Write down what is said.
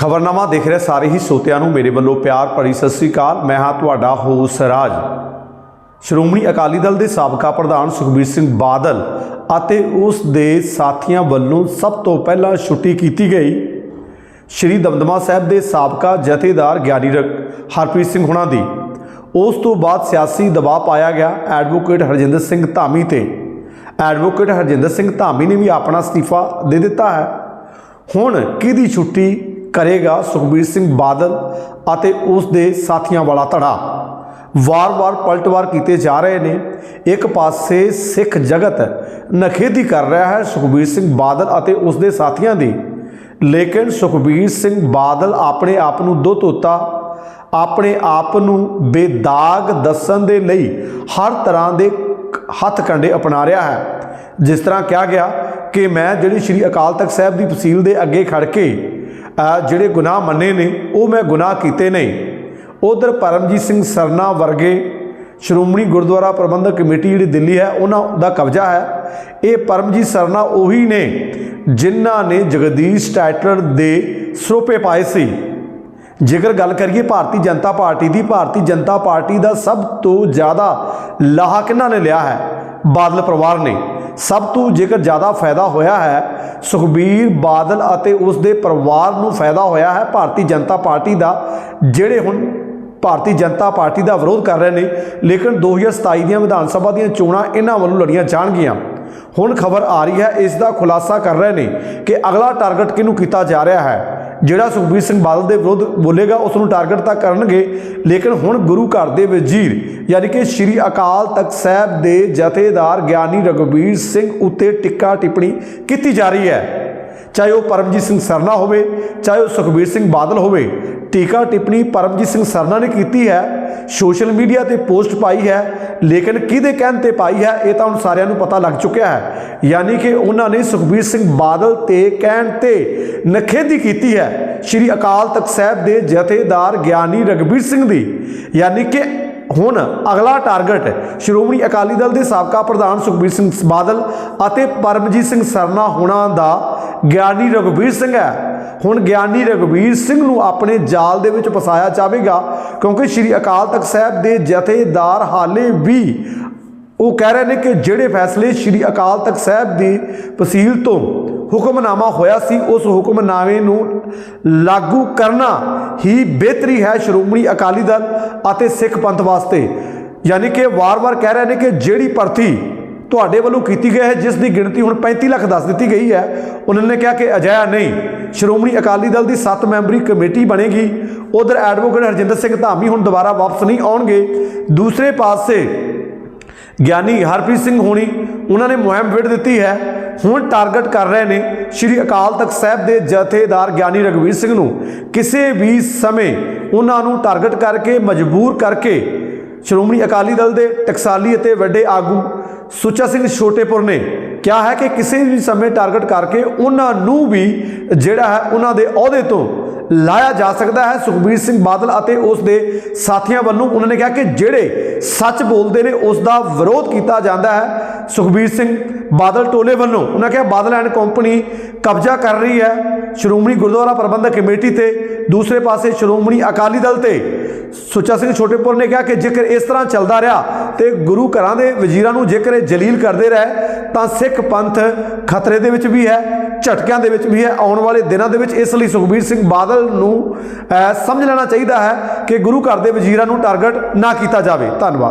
ਖਬਰਨਾਮਾ ਦੇਖ ਰਹੇ, ਸਾਰੇ ਹੀ ਸੋਤਿਆਂ ਨੂੰ ਮੇਰੇ ਵੱਲੋਂ ਪਿਆਰ ਭਰੀ ਸਤਿ ਸ੍ਰੀ ਅਕਾਲ। ਮੈਂ ਹਾਂ ਤੁਹਾਡਾ ਹੋਸ ਰਾਜ। ਸ਼੍ਰੋਮਣੀ ਅਕਾਲੀ ਦਲ ਦੇ ਸਾਬਕਾ ਪ੍ਰਧਾਨ ਸੁਖਬੀਰ ਸਿੰਘ ਬਾਦਲ ਅਤੇ ਉਸ ਦੇ ਸਾਥੀਆਂ ਵੱਲੋਂ ਸਭ ਤੋਂ ਪਹਿਲਾਂ ਛੁੱਟੀ ਕੀਤੀ ਗਈ। ਸ਼੍ਰੀ ਦਮਦਮਾ ਸਾਹਿਬ ਦੇ ਸਾਬਕਾ ਜਥੇਦਾਰ ਗਿਆਨੀ ਰਕ, ਹਰਪ੍ਰੀਤ ਸਿੰਘ ਹੁਣਾਂ ਦੀ। ਉਸ ਤੋਂ ਬਾਅਦ ਸਿਆਸੀ ਦਬਾਅ ਪਾਇਆ ਗਿਆ ਐਡਵੋਕੇਟ ਹਰਜਿੰਦਰ ਸਿੰਘ ਧਾਮੀ ਤੇ। ਐਡਵੋਕੇਟ ਹਰਜਿੰਦਰ ਸਿੰਘ ਧਾਮੀ ਨੇ ਵੀ ਆਪਣਾ ਅਸਤੀਫਾ ਦੇ ਦਿੱਤਾ ਹੈ। ਹੁਣ ਕਿਹਦੀ ਛੁੱਟੀ ਕਰੇਗਾ ਸੁਖਬੀਰ ਸਿੰਘ ਬਾਦਲ ਅਤੇ ਉਸ ਦੇ ਸਾਥੀਆਂ ਵਾਲਾ ਧੜਾ। ਵਾਰ-ਵਾਰ ਪਲਟਵਾਰ ਕੀਤੇ ਜਾ ਰਹੇ ਨੇ। ਇੱਕ ਪਾਸੇ ਸਿੱਖ ਜਗਤ ਨਖੇਦੀ ਕਰ ਰਿਹਾ ਹੈ ਸੁਖਬੀਰ ਸਿੰਘ ਬਾਦਲ ਅਤੇ ਉਸ ਦੇ ਸਾਥੀਆਂ ਦੀ। ਲੇਕਿਨ ਸੁਖਬੀਰ ਸਿੰਘ ਬਾਦਲ ਆਪਣੇ ਆਪ ਨੂੰ ਦੋ ਧੋਤਾ ਆਪਣੇ ਆਪ ਨੂੰ ਬੇਦਾਗ ਦੱਸਣ ਦੇ ਲਈ ਹਰ ਤਰ੍ਹਾਂ ਦੇ ਹੱਥ ਕੰਡੇ ਅਪਣਾ ਰਿਹਾ ਹੈ। ਜਿਸ ਤਰ੍ਹਾਂ ਕਿਹਾ ਗਿਆ ਕਿ ਮੈਂ ਜਿਹੜੀ ਸ੍ਰੀ ਅਕਾਲ ਤਖਤ ਸਾਹਿਬ ਦੀ ਤਹਿਸੀਲ ਦੇ ਅੱਗੇ ਖੜ ਕੇ ਜਿਹੜੇ ਗੁਨਾਹ ਮੰਨੇ ਨੇ, ਉਹ ਮੈਂ ਗੁਨਾਹ ਕੀਤੇ ਨੇ। ਉਧਰ ਪਰਮਜੀਤ ਸਿੰਘ ਸਰਨਾ ਵਰਗੇ ਸ਼੍ਰੋਮਣੀ ਗੁਰਦੁਆਰਾ ਪ੍ਰਬੰਧਕ ਕਮੇਟੀ ਜਿਹੜੀ ਦਿੱਲੀ ਹੈ, ਉਹਨਾਂ ਦਾ ਕਬਜ਼ਾ ਹੈ। ਇਹ ਪਰਮਜੀਤ ਸਰਨਾ ਉਹੀ ਨੇ ਜਿਨ੍ਹਾਂ ਨੇ ਜਗਦੀਸ਼ ਟਾਈਟਲਰ ਦੇ ਸਰੋਪੇ ਪਾਏ ਸੀ। ਜੇਕਰ ਗੱਲ ਕਰੀਏ ਭਾਰਤੀ ਜਨਤਾ ਪਾਰਟੀ ਦੀ, ਭਾਰਤੀ ਜਨਤਾ ਪਾਰਟੀ ਦਾ ਸਭ ਤੋਂ ਜ਼ਿਆਦਾ ਲਾਹਾ ਕਿਹਨਾਂ ਨੇ ਲਿਆ ਹੈ? ਬਾਦਲ ਪਰਿਵਾਰ ਨੇ। ਸਭ ਤੋਂ ਜੇਕਰ ਜ਼ਿਆਦਾ ਫਾਇਦਾ ਹੋਇਆ ਹੈ, ਸੁਖਬੀਰ ਬਾਦਲ ਅਤੇ ਉਸ ਦੇ ਪਰਿਵਾਰ ਨੂੰ ਫਾਇਦਾ ਹੋਇਆ ਹੈ ਭਾਰਤੀ ਜਨਤਾ ਪਾਰਟੀ ਦਾ, ਜਿਹੜੇ ਹੁਣ ਭਾਰਤੀ ਜਨਤਾ ਪਾਰਟੀ ਦਾ ਵਿਰੋਧ ਕਰ ਰਹੇ ਨੇ, ਲੇਕਿਨ 2027 ਦੀਆਂ ਵਿਧਾਨ ਸਭਾ ਦੀਆਂ ਚੋਣਾਂ ਇਹਨਾਂ ਵੱਲੋਂ ਲੜੀਆਂ ਜਾਣਗੀਆਂ। ਹੁਣ ਖਬਰ ਆ ਰਹੀ ਹੈ, ਇਸ ਦਾ ਖੁਲਾਸਾ ਕਰ ਰਹੇ ਨੇ ਕਿ ਅਗਲਾ ਟਾਰਗੇਟ ਕਿਹਨੂੰ ਕੀਤਾ ਜਾ ਰਿਹਾ ਹੈ? ਜਿਹੜਾ ਸੁਖਬੀਰ ਸਿੰਘ ਬਾਦਲ ਦੇ ਵਿਰੁੱਧ ਬੋਲੇਗਾ, ਉਸ ਨੂੰ ਟਾਰਗੇਟ ਤਾਂ ਕਰਨਗੇ, ਲੇਕਿਨ ਹੁਣ ਗੁਰੂ ਘਰ ਦੇ ਵਜ਼ੀਰ ਯਾਨੀ ਕਿ ਸ੍ਰੀ ਅਕਾਲ ਤਖਤ ਸਾਹਿਬ ਦੇ ਜਥੇਦਾਰ ਗਿਆਨੀ ਰਘਬੀਰ ਸਿੰਘ ਉੱਤੇ ਟਿੱਕਾ ਟਿੱਪਣੀ ਕੀਤੀ ਜਾ ਰਹੀ ਹੈ। ਚਾਹੇ ਉਹ ਪਰਮਜੀਤ ਸਿੰਘ ਸਰਨਾ ਹੋਵੇ, ਚਾਹੇ ਉਹ ਸੁਖਬੀਰ ਸਿੰਘ ਬਾਦਲ ਹੋਵੇ ਟੀਕਾ ਟਿੱਪਣੀ ਪਰਮਜੀਤ ਸਿੰਘ ਸਰਨਾ ਨੇ ਕੀਤੀ ਹੈ। ਸੋਸ਼ਲ ਮੀਡੀਆ ਤੇ ਪੋਸਟ ਪਾਈ ਹੈ। ਲੇਕਿਨ ਕਿਹਦੇ ਕਹਿਣ ਤੇ ਪਾਈ ਹੈ, ਇਹ ਤਾਂ ਹੁਣ ਸਾਰਿਆਂ ਨੂੰ ਪਤਾ ਲੱਗ ਚੁੱਕਿਆ ਹੈ। ਯਾਨੀ ਕਿ ਉਹਨਾਂ ਨੇ ਸੁਖਬੀਰ ਸਿੰਘ ਬਾਦਲ ਤੇ ਕਹਿਣ ਤੇ ਨਖੇਦੀ ਕੀਤੀ ਹੈ। ਸ੍ਰੀ ਅਕਾਲ ਤਖਤ ਸਾਹਿਬ ਦੇ ਜਥੇਦਾਰ ਗਿਆਨੀ ਰਗਬੀਰ ਸਿੰਘ ਦੀ। ਯਾਨੀ ਕਿ ਹੁਣ ਅਗਲਾ ਟਾਰਗੇਟ ਸ਼੍ਰੋਮਣੀ ਅਕਾਲੀ ਦਲ ਦੇ ਸਾਬਕਾ ਪ੍ਰਧਾਨ ਸੁਖਬੀਰ ਸਿੰਘ ਬਾਦਲ ਅਤੇ ਪਰਮਜੀਤ ਸਿੰਘ ਸਰਨਾ ਹੋਣਾ ਦਾ ਗਿਆਨੀ ਰਘਬੀਰ ਸਿੰਘ ਹੈ। ਹੁਣ ਗਿਆਨੀ ਰਘਬੀਰ ਸਿੰਘ ਨੂੰ ਆਪਣੇ ਜਾਲ ਦੇ ਵਿੱਚ ਫਸਾਇਆ ਜਾਵੇਗਾ ਕਿਉਂਕਿ ਸ੍ਰੀ ਅਕਾਲ ਤਖਤ ਸਾਹਿਬ ਦੇ ਜਥੇਦਾਰ ਹਾਲੇ ਵੀ ਉਹ ਕਹਿ ਰਹੇ ਨੇ ਕਿ ਜਿਹੜੇ ਫੈਸਲੇ ਸ੍ਰੀ ਅਕਾਲ ਤਖਤ ਸਾਹਿਬ ਦੀ ਤਹਿਸੀਲ ਤੋਂ ਹੁਕਮਨਾਮਾ ਹੋਇਆ ਸੀ, ਉਸ ਹੁਕਮਨਾਮੇ ਨੂੰ ਲਾਗੂ ਕਰਨਾ ਹੀ ਬਿਹਤਰੀ ਹੈ ਸ਼੍ਰੋਮਣੀ ਅਕਾਲੀ ਦਲ ਅਤੇ ਸਿੱਖ ਪੰਥ ਵਾਸਤੇ। ਯਾਨੀ ਕਿ ਵਾਰ-ਵਾਰ ਕਹਿ ਰਹੇ ਨੇ ਕਿ ਜਿਹੜੀ ਭਰਤੀ ਤੁਹਾਡੇ ਵੱਲੋਂ ਕੀਤੀ ਗਈ ਹੈ, ਜਿਸ ਦੀ ਗਿਣਤੀ ਹੁਣ 35 ਲੱਖ ਦੱਸ ਦਿੱਤੀ ਗਈ ਹੈ, ਉਹਨਾਂ ਨੇ ਕਿਹਾ ਕਿ ਅਜਿਹਾ ਨਹੀਂ। ਸ਼੍ਰੋਮਣੀ ਅਕਾਲੀ ਦਲ ਦੀ 7 ਮੈਂਬਰੀ ਕਮੇਟੀ ਬਣੇਗੀ। ਉਧਰ ਐਡਵੋਕੇਟ ਹਰਜਿੰਦਰ ਸਿੰਘ ਧਾਮੀ ਹੁਣ ਦੁਬਾਰਾ ਵਾਪਸ ਨਹੀਂ ਆਉਣਗੇ। ਦੂਸਰੇ ਪਾਸੇ ਗਿਆਨੀ ਹਰਪ੍ਰੀਤ ਸਿੰਘ ਹੋਣੀ, ਉਹਨਾਂ ਨੇ ਮੁਹਿੰਮ ਵਿੱਢ ਦਿੱਤੀ ਹੈ। ਹੁਣ ਟਾਰਗੇਟ ਕਰ ਰਹੇ ਨੇ ਸ੍ਰੀ ਅਕਾਲ ਤਖਤ ਸਾਹਿਬ ਦੇ ਜਥੇਦਾਰ ਗਿਆਨੀ ਰਘਵੀਰ ਸਿੰਘ ਨੂੰ। ਕਿਸੇ ਵੀ ਸਮੇਂ ਉਹਨਾਂ ਨੂੰ ਟਾਰਗੇਟ ਕਰਕੇ, ਮਜਬੂਰ ਕਰਕੇ ਸ਼੍ਰੋਮਣੀ ਅਕਾਲੀ ਦਲ ਦੇ ਟਕਸਾਲੀ ਅਤੇ ਵੱਡੇ ਆਗੂ ਸੁੱਚਾ ਸਿੰਘ ਛੋਟੇਪੁਰ ਨੇ ਕਿਹਾ ਹੈ ਕਿ ਕਿਸੇ ਵੀ ਸਮੇਂ ਟਾਰਗੇਟ ਕਰਕੇ ਉਹਨਾਂ ਨੂੰ ਵੀ ਜਿਹੜਾ ਹੈ ਉਹਨਾਂ ਦੇ ਅਹੁਦੇ ਤੋਂ ਲਾਇਆ ਜਾ ਸਕਦਾ ਹੈ ਸੁਖਬੀਰ ਸਿੰਘ ਬਾਦਲ ਅਤੇ ਉਸ ਦੇ ਸਾਥੀਆਂ ਵੱਲੋਂ। ਉਹਨਾਂ ਨੇ ਕਿਹਾ ਕਿ ਜਿਹੜੇ ਸੱਚ ਬੋਲਦੇ ਨੇ, ਉਸ ਦਾ ਵਿਰੋਧ ਕੀਤਾ ਜਾਂਦਾ ਹੈ। ਸੁਖਬੀਰ ਸਿੰਘ ਬਾਦਲ ਟੋਲੇ ਵੱਲੋਂ ਉਹਨਾਂ ਕਿਹਾ, ਬਾਦਲ ਐਂਡ ਕੰਪਨੀ ਕਬਜ਼ਾ ਕਰ ਰਹੀ ਹੈ। ਸ਼੍ਰੋਮਣੀ ਗੁਰਦੁਆਰਾ ਪ੍ਰਬੰਧਕ ਕਮੇਟੀ ਤੇ ਦੂਸਰੇ ਪਾਸੇ ਸ਼੍ਰੋਮਣੀ ਅਕਾਲੀ ਦਲ ਤੇ ਸੁੱਚਾ ਸਿੰਘ ਛੋਟੇਪੁਰ ਨੇ ਕਿਹਾ ਕਿ ਜੇਕਰ ਇਸ ਤਰ੍ਹਾਂ ਚੱਲਦਾ ਰਿਹਾ ਤੇ ਗੁਰੂ ਘਰਾਂ ਦੇ ਵਜ਼ੀਰਾਂ ਨੂੰ ਜੇਕਰ ਇਹ ਜਲੀਲ ਕਰਦੇ ਰਹੇ, ਤਾਂ ਸਿੱਖ ਪੰਥ ਖਤਰੇ ਦੇ ਵਿੱਚ ਵੀ ਹੈ, ਝਟਕਿਆਂ ਦੇ ਵਿੱਚ ਵੀ ਹੈ। ਆਉਣ ਵਾਲੇ ਦਿਨਾਂ ਦੇ ਵਿੱਚ ਇਸ ਲਈ ਸੁਖਬੀਰ ਸਿੰਘ ਬਾਦਲ ਨੂੰ ਸਮਝ ਲੈਣਾ ਚਾਹੀਦਾ ਹੈ ਕਿ ਗੁਰੂ ਘਰ ਦੇ ਵਜ਼ੀਰਾਂ ਨੂੰ ਟਾਰਗੇਟ ਨਾ ਕੀਤਾ ਜਾਵੇ। ਧੰਨਵਾਦ।